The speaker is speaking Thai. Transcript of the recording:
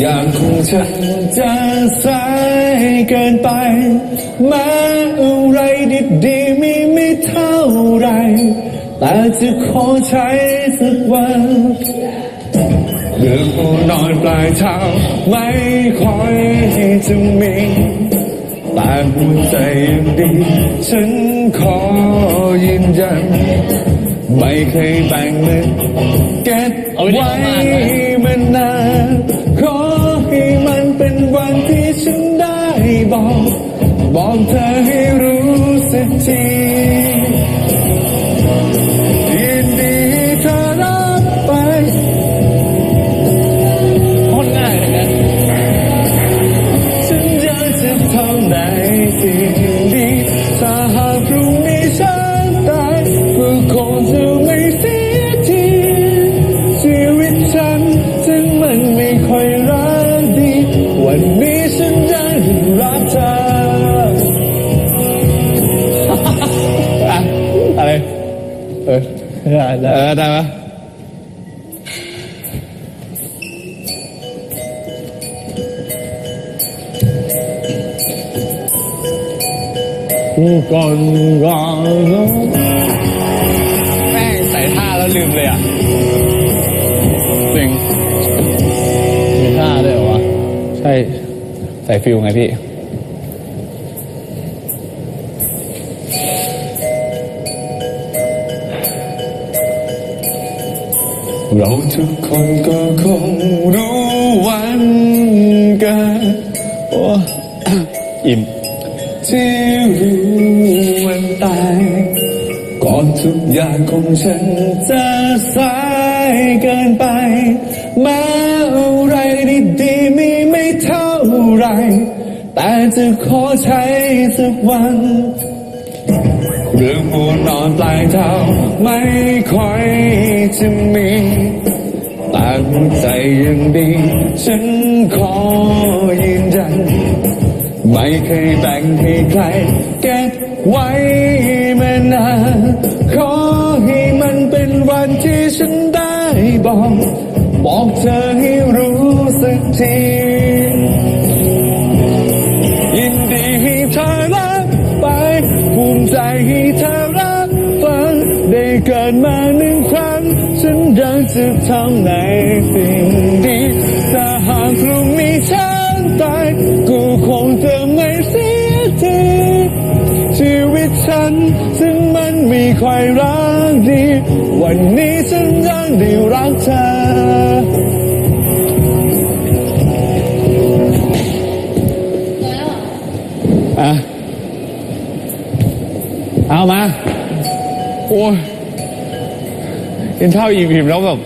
อย่างของฉันจะสายเกินไปแม้อะไรดีๆมีไม่เท่าไร แต่จะขอใช้สักวันเรื่องผู้นอนปลายเท้าไม่ค่อยจะมีแต่หัวใจยังดี ฉันขอยืนยัน ไม่เคยแบ่งมันเก็บไว้มากเลยมานานขอให้มันเป็นวันที่ฉันได้บอก บอกเธอให้รู้สักที ได้ได้เออได้ไหมก่อนก่อนแม่งใส่ท่าแล้วลืมเลยอะจริงมีท่าด้วยเหรอวะ ใช่ ใส่ฟิลไงพี่ เราทุกคนก็คงรู้วันกันโอ้อิ่มที่รู้วันตายก่อนทุกอย่างของฉันจะสายเกินไปแม้อะไรดีๆมีไม่เท่าไร แต่จะขอใช้สักวันเรื่องปวนอนปลายเท้าไม่ค่อย จะมีต่หัวใจยังดี ฉันขอยืนยัน ไม่เคยแบ่งให้ใคร เก็บไว้มานานขอให้มันเป็นวันที่ฉันได้บอก บอกเธอให้รู้สักทียินดีให้เธอรับไป ภูมิใจให้เธอรับฟังได้เกิดมา นอยากจะทำในสิ่งดีถ้าหากพรุ่งนี้ฉันตายกูคงจะไม่เสียทีชีวิตฉันซึ่งมันมีใครรักดี วันนี้ฉันยังได้รักเธออะเอามาโอ้ กินข้าวอิ่มๆแล้วแบบ